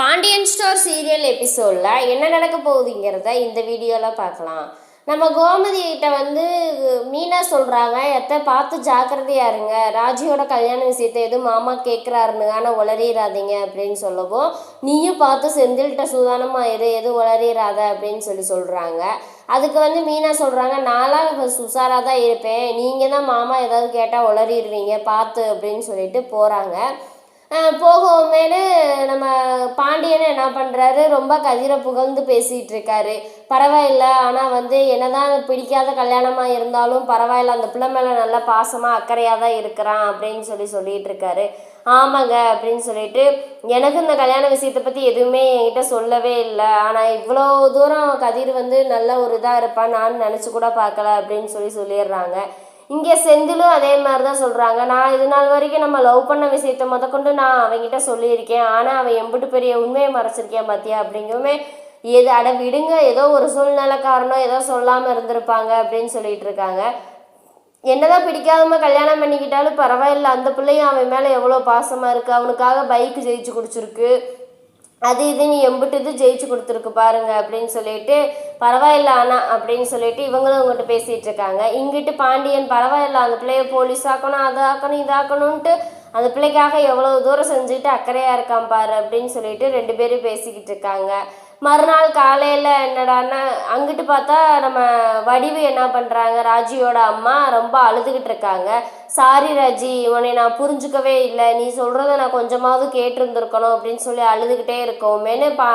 Pandian store serial எபிசோடில் என்ன நடக்க போகுதுங்கிறத இந்த வீடியோவில் பார்க்கலாம். நம்ம கோமதி கிட்ட வந்து மீனா சொல்கிறாங்க எத்தனை பார்த்து ஜாக்கிரதையாக இருங்க. ராஜியோட கல்யாண விஷயத்தை எதுவும் மாமா கேட்குறாருன்னு ஆனால் உளறிடாதீங்க அப்படின்னு சொல்லவும் நீயும் பார்த்து செந்தில்கிட்ட சுதானமாக இரு. எதுவும் உளறிடாத அப்படின்னு சொல்லி சொல்கிறாங்க அதுக்கு வந்து மீனா சொல்கிறாங்க நான்லாம் சுசாராக தான் இருப்பேன். நீங்கள் தான் மாமா ஏதாவது கேட்டால் உளறிடுவீங்க. பார்த்து அப்படின்னு சொல்லிட்டு போகிறாங்க போகவுமேனு நம்ம பாண்டியன் என்ன பண்ணுறாரு ரொம்ப கதிரை புகழ்ந்து பேசிகிட்டு இருக்காரு பரவாயில்ல ஆனால் வந்து என்னதான் பிடிக்காத கல்யாணமாக இருந்தாலும் பரவாயில்ல அந்த பிள்ளை மேலே நல்ல பாசமாக அக்கறையாக தான் இருக்கிறான் அப்படின்னு சொல்லி சொல்லிட்டு இருக்காரு ஆமாங்க அப்படின்னு சொல்லிட்டு எனக்கு இந்த கல்யாண விஷயத்தை பற்றி எதுவுமே என்கிட்ட சொல்லவே இல்லை. ஆனால் இவ்வளோ தூரம் கதிர் வந்து நல்ல ஒரு இதாக இருப்பான் நான் நினச்சி கூட பார்க்கல அப்படின்னு சொல்லி சொல்லிடுறாங்க. இங்கே செந்திலும் அதே மாதிரி தான் சொல்கிறாங்க நான் இது நாள் வரைக்கும் நம்ம லவ் பண்ண விஷயத்த முதற்கொண்டு நான் அவங்ககிட்ட சொல்லியிருக்கேன். ஆனால் அவன் எம்பிட்டு பெரிய உண்மையை மறைச்சிருக்கேன் பார்த்தியா அப்படிங்கவுமே எது அட விடுங்க. ஏதோ ஒரு சூழ்நிலை காரணம் ஏதோ சொல்லாமல் இருந்திருப்பாங்க அப்படின்னு சொல்லிட்டு இருக்காங்க. என்னதான் பிடிக்காதம கல்யாணம் பண்ணிக்கிட்டாலும் பரவாயில்ல. அந்த பிள்ளையும் அவன் மேலே எவ்வளோ பாசமாக இருக்குது அவனுக்காக பைக்கு ஜெயிச்சு குடிச்சிருக்கு. அது இது நீ எம்பிட்டு இது ஜெயிச்சு கொடுத்துருக்கு பாருங்க அப்படின்னு சொல்லிட்டு பரவாயில்ல அண்ணா அப்படின்னு சொல்லிட்டு இவங்களும் உங்கள்கிட்ட பேசிகிட்டு இருக்காங்க. இங்கிட்டு பாண்டியன் பரவாயில்ல அந்த பிள்ளைய போலீஸ் ஆக்கணும் அதை ஆக்கணும் இதாக்கணும்ன்ட்டு அந்த பிள்ளைக்காக எவ்வளோ தூரம் செஞ்சுட்டு அக்கறையாக இருக்கான் பாரு அப்படின்னு சொல்லிட்டு ரெண்டு பேரும் பேசிக்கிட்டு இருக்காங்க. மறுநாள் காலையில் என்னடான்னா அங்கிட்டு பார்த்தா நம்ம வடிவு என்ன பண்ணுறாங்க ராஜியோட அம்மா ரொம்ப அழுதுகிட்டு இருக்காங்க. சாரி ராஜி உன்னை நான் புரிஞ்சுக்கவே இல்லை. நீ சொல்கிறத நான் கொஞ்சமாவது கேட்டிருந்துருக்கணும் அப்படின்னு சொல்லி அழுதுகிட்டே இருக்கோமேனு பா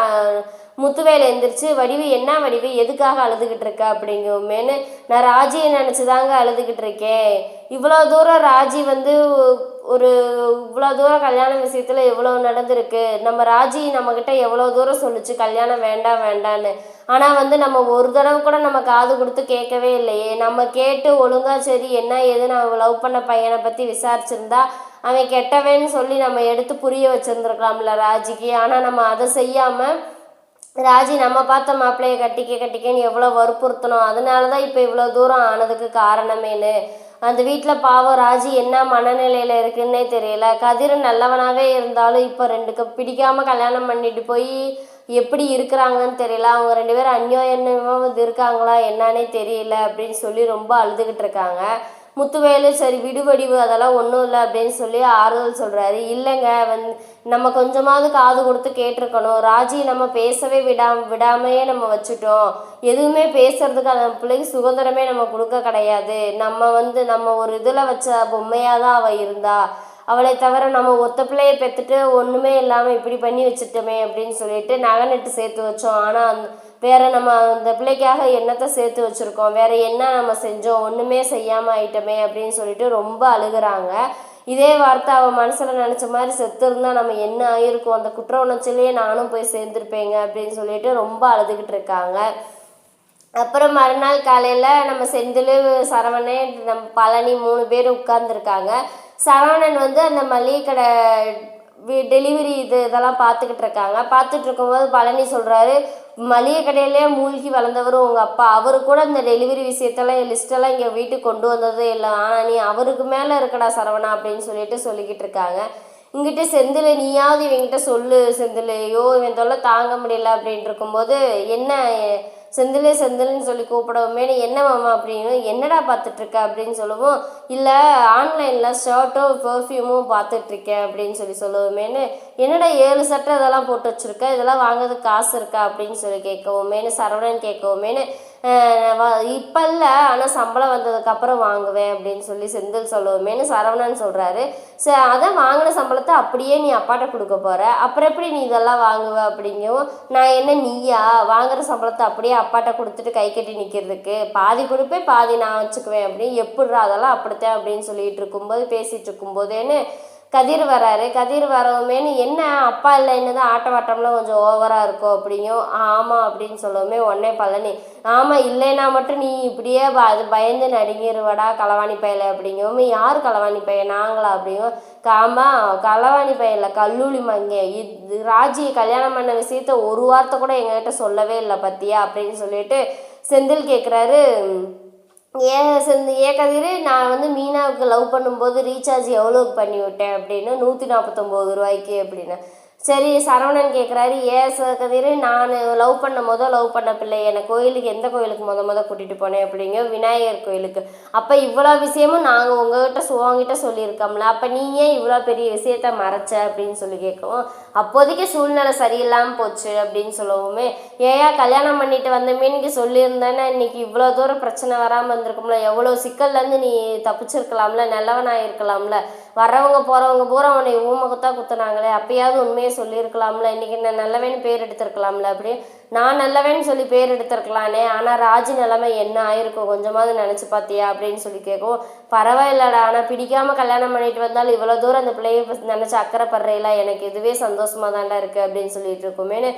முத்துவேல் எந்திரிச்சு வடிவு என்ன வடிவு? எதுக்காக அழுதுகிட்டு இருக்க? அப்படிங்குமேனு நான் ராஜியை நினச்சி தாங்க அழுதுகிட்டு இருக்கேன். இவ்வளோ தூரம் ராஜி வந்து ஒரு இவ்வளோ தூரம் கல்யாண விஷயத்தில் எவ்வளோ நடந்திருக்கு? நம்ம ராஜி நம்மக்கிட்ட எவ்வளோ தூரம் சொல்லுச்சு? கல்யாணம் வேண்டாம் வேண்டான்னு ஆனால் வந்து நம்ம ஒரு தடவை கூட நம்ம காது கொடுத்து கேட்கவே இல்லையே. நம்ம கேட்டு ஒழுங்காக சரி என்ன ஏதுன்னு நம்ம லவ் பண்ண பையனை பற்றி விசாரிச்சிருந்தா அவன் கெட்டவன்னு சொல்லி நம்ம எடுத்து புரிய வச்சுருந்துருக்கலாம்ல ராஜிக்கு. ஆனால் நம்ம அதை செய்யாமல் ராஜி நம்ம பார்த்த மாப்பிள்ளையை கட்டிக்க கட்டிக்கன்னு எவ்வளோ வற்புறுத்தணும். அதனால தான் இப்போ இவ்வளோ தூரம் ஆனதுக்கு காரணமேனு அந்த வீட்டில் பாவம் ராஜி என்ன மனநிலையில் இருக்குன்னே தெரியல. கதிர் நல்லவனாகவே இருந்தாலும் இப்போ ரெண்டுக்கு பிடிக்காம கல்யாணம் பண்ணிட்டு போய் எப்படி இருக்கிறாங்கன்னு தெரியல. அவங்க ரெண்டு பேரும் அந்யோன்யமாக இருக்காங்களா என்னன்னே தெரியல அப்படின்னு சொல்லி ரொம்ப அழுதுகிட்டு இருக்காங்க. முத்துவேலு சரி விடுவடிவு அதெல்லாம் ஒன்றும் இல்லை அப்படின்னு சொல்லி ஆறுதல் சொல்கிறாரு இல்லைங்க வந்து நம்ம கொஞ்சமாவது காது கொடுத்து கேட்டிருக்கணும். ராஜி நம்ம பேசவே விடாம விடாமையே நம்ம வச்சுட்டோம். எதுவுமே பேசுறதுக்கு அந்த பிள்ளைக்கு சுதந்திரமே நம்ம கொடுக்க கிடையாது. நம்ம வந்து நம்ம ஒரு இதில் வச்ச பொம்மையாக தான் அவள் இருந்தா. அவளை தவிர நம்ம ஒத்த பிள்ளையை பெற்றுட்டு ஒன்றுமே இல்லாமல் இப்படி பண்ணி வச்சுட்டோமே அப்படின்னு சொல்லிட்டு நகை நட்டு சேர்த்து வச்சோம். ஆனால் அந் வேற நம்ம அந்த பிள்ளைக்காக என்னத்தை சேர்த்து வச்சுருக்கோம்? வேற என்ன நம்ம செஞ்சோம்? ஒன்றுமே செய்யாமல் ஆயிட்டோமே அப்படின்னு சொல்லிட்டு ரொம்ப அழுகுறாங்க. இதே வார்த்தை அவன் மனசில் நினச்ச மாதிரி செத்து இருந்தால் நம்ம என்ன ஆகிருக்கும் அந்த குற்ற உணர்ச்சியிலேயே நானும் போய் சேர்ந்துருப்பேங்க அப்படின்னு சொல்லிட்டு ரொம்ப அழுதுகிட்டு இருக்காங்க. அப்புறம் மறுநாள் காலையில் நம்ம செந்தில் சரவணன் நம்ம பழனி மூணு பேர் உட்கார்ந்துருக்காங்க. சரவணன் வந்து அந்த மளிகை கடை டெலிவரி இது இதெல்லாம் பார்த்துக்கிட்டு இருக்காங்க. பார்த்துட்டு இருக்கும்போது பழனி சொல்கிறாரு மளிகை கடையிலே மூழ்கி வளர்ந்தவர் உங்கள் அப்பா. அவரு கூட இந்த டெலிவரி விஷயத்தெல்லாம் லிஸ்ட்டெல்லாம் இங்கே வீட்டுக்கு கொண்டு வந்ததே இல்லை. ஆனால் நீ அவருக்கு மேலே இருக்கடா சரவணா அப்படின்னு சொல்லிட்டு சொல்லிக்கிட்டு இருக்காங்க. இங்கிட்ட செந்தில் நீயாவது இவங்கிட்ட சொல்லு செந்தில். ஐயோ இவன் தொல்லை தாங்க முடியல அப்படின்ட்டு இருக்கும்போது என்ன செந்திலே செந்தில்னு சொல்லி கூப்பிடவுமே நீ என்ன மாமா அப்படின்னு என்னடா பார்த்துட்ருக்க? அப்படின்னு சொல்லவும் இல்லை ஆன்லைனில் ஷர்ட்டும் பெர்ஃப்யூமும் பார்த்துட்ருக்கேன் அப்படின்னு சொல்லி சொல்லுவோமேன்னு என்னடா ஏழு சட்டை இதெல்லாம் போட்டு வச்சுருக்க? இதெல்லாம் வாங்குறதுக்கு காசு இருக்கா? அப்படின்னு சொல்லி கேட்கவுமேனு சரவணன் கேட்கவுமேனு இப்போ இல்லை ஆனால் சம்பளம் வந்ததுக்கப்புறம் வாங்குவேன் அப்படின்னு சொல்லி செந்தில் சொல்லுவோமேனு சரவணன் சொல்கிறாரு ச அதான் வாங்கின சம்பளத்தை அப்படியே நீ அப்பாட்ட கொடுக்க போகிற அப்புறம் எப்படி நீ இதெல்லாம் வாங்குவ அப்படிங்கவும் நான் என்ன நீயா? வாங்குற சம்பளத்தை அப்படியே அப்பாட்ட கொடுத்துட்டு கை கட்டி நிற்கிறதுக்கு பாதி கொடுப்பேன் பாதி நான் வச்சுக்குவேன் அப்படின்னு எப்படிரா அதெல்லாம் அப்படித்தான் அப்படின்னு சொல்லிட்டு இருக்கும்போது பேசிகிட்டு இருக்கும்போதேன்னு கதிர் வராரு. கதிர் வரவுமேனு என்ன அப்பா இல்லை என்னதான் ஆட்டவாட்டம்லாம் கொஞ்சம் ஓவராக இருக்கும் அப்படிங்கும் ஆமாம் அப்படின்னு சொல்லவுமே உடனே பழனி ஆமாம் இல்லைன்னா மட்டும் நீ இப்படியே ப அது பயந்து நடுங்கிருவடா களவாணி பையல அப்படிங்கவும் யார் களவாணி பையன் நாங்களா அப்படிங்கும் காமா களவாணி பையன்ல கல்லூலி மங்க இது ராஜி கல்யாணம் பண்ண விஷயத்த ஒரு வார்த்தை கூட எங்ககிட்ட சொல்லவே இல்லை பத்தியா? அப்படின்னு சொல்லிட்டு செந்தில் கேட்குறாரு ஏன் செந்து ஏ கதிர் நான் வந்து மீனாவுக்கு லவ் பண்ணும்போது ரீசார்ஜ் எவ்வளோக்கு பண்ணி விட்டேன் அப்படின்னு நூற்றி நாற்பத்தொம்போது ரூபாய்க்கு அப்படின்னு. சரி சரவணன் கேட்குறாரு ஏன் சார் கதிர் நான் லவ் பண்ண மொதல் லவ் பண்ண பிள்ளை என்னை கோயிலுக்கு எந்த கோயிலுக்கு முத முத கூட்டிகிட்டு போனேன் அப்படிங்க விநாயகர் கோயிலுக்கு. அப்போ இவ்வளோ விஷயமும் நாங்கள் உங்ககிட்ட சொ- உங்ககிட்ட சொல்லியிருக்கோம்ல அப்போ நீ ஏன் இவ்வளோ பெரிய விஷயத்த மறைச்ச அப்படின்னு சொல்லி கேட்கவும் அப்போதைக்கு சூழ்நிலை சரியில்லாமல் போச்சு அப்படின்னு சொல்லவுமே ஏயா கல்யாணம் பண்ணிட்டு வந்தமே நீங்கள் சொல்லியிருந்தேன்னா இன்னைக்கு இவ்வளோ தூரம் பிரச்சனை வராமல் இருந்திருக்கும்ல. எவ்வளோ சிக்கல்லேருந்து நீ தப்பிச்சிருக்கலாம்ல. நல்லவனாக இருக்கலாம்ல. வர்றவங்க போகிறவங்க பூரா உன்னை ஊமகத்தான் குத்துனாங்களே. அப்பயாவது உண்மையை சொல்லியிருக்கலாம்ல. இன்னைக்கு நான் நல்லவன் பேர் எடுத்திருக்கலாம்ல. அப்படி நான் நல்லவன்னு சொல்லி பேர் எடுத்திருக்கலானே ஆனால் ராஜி நிலைமை என்ன ஆயிருக்கும் கொஞ்சமாவது நினச்சி பார்த்தியா அப்படின்னு சொல்லி கேட்கும் பரவாயில்லடா ஆனால் பிடிக்காம கல்யாணம் பண்ணிட்டு வந்தாலும் இவ்வளோ தூரம் அந்த பிள்ளைய நினச்சி அக்கறைப்படுறையில எனக்கு இதுவே சந்தோஷமாக தான்டா இருக்குது அப்படின்னு சொல்லிட்டு இருக்குமேனு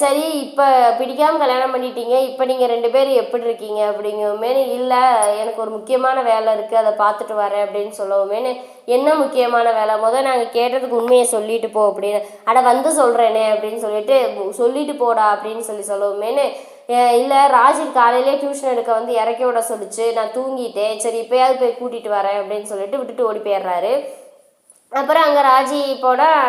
சரி இப்போ பிடிக்காமல் கல்யாணம் பண்ணிட்டீங்க. இப்போ நீங்கள் ரெண்டு பேரும் எப்படி இருக்கீங்க அப்படிங்கவுமேனு இல்லை எனக்கு ஒரு முக்கியமான வேலை இருக்குது அதை பார்த்துட்டு வரேன் அப்படின்னு சொல்லவுமேனு என்ன முக்கியமான வேலை? முதல் நாங்கள் கேட்டதுக்கு உண்மையை சொல்லிட்டு போ அப்படின்னு. அட வந்து சொல்கிறேனே அப்படின்னு சொல்லிட்டு சொல்லிட்டு போடா அப்படின்னு சொல்லி சொல்லவுமேனு இல்லை ராஜி காலையிலே டியூஷன் எடுக்க வந்து இறக்கி விட சொல்லிச்சு. நான் தூங்கிட்டேன். சரி இப்போயாவது போய் கூட்டிகிட்டு வரேன் அப்படின்னு சொல்லிட்டு விட்டுட்டு ஓடி போயிடுறாரு. அப்புறம் அங்கே ராஜி போனால்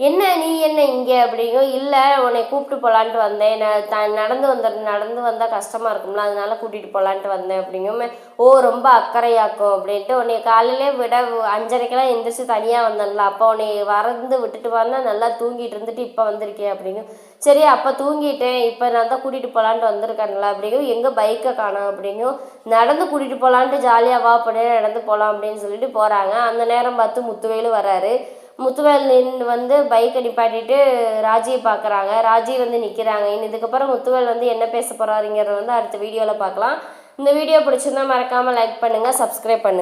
என்ன நீ என்ன இங்கே? அப்படிங்கும் இல்லை உன்னை கூப்பிட்டு போகலான்ட்டு வந்தேன். நான் த நடந்து வந்த நடந்து வந்தால் கஷ்டமாக இருக்கும்ல அதனால கூட்டிகிட்டு போகலான்ட்டு வந்தேன். அப்படிங்கும் ஓ ரொம்ப அக்கறையாக்கும் அப்படின்ட்டு உன்னை காலையிலே விட அஞ்சரைக்கெல்லாம் எந்திரிச்சு தனியாக வந்தேன்ல அப்போ உன்னை வரந்து விட்டுட்டு வந்தால் நல்லா தூங்கிட்டு இருந்துட்டு இப்போ வந்திருக்கேன் அப்படிங்கும் சரி அப்போ தூங்கிட்டேன். இப்போ நான் தான் கூட்டிகிட்டு போகலான்ட்டு வந்திருக்கேன்ல அப்படிங்கும் எங்கே பைக்கை காணோம் அப்படிங்கும் நடந்து கூட்டிகிட்டு போகலான்ட்டு ஜாலியாக வா அப்படியே நடந்து போகலாம் அப்படின்னு சொல்லிட்டு போகிறாங்க அந்த நேரம் பார்த்து முத்துவேலு வராரு. முத்துவேல் நின்று வந்து பைக்கை நிப்பாட்டிட்டு ராஜியை பார்க்குறாங்க. ராஜி வந்து நிற்கிறாங்க இனி இதுக்கப்புறம் முத்துவேல் வந்து என்ன பேச போகிறாருங்கிறத வந்து அடுத்த வீடியோவில் பார்க்கலாம். இந்த வீடியோ பிடிச்சிருந்தா மறக்காமல் லைக் பண்ணுங்கள் சப்ஸ்கிரைப் பண்ணுங்கள்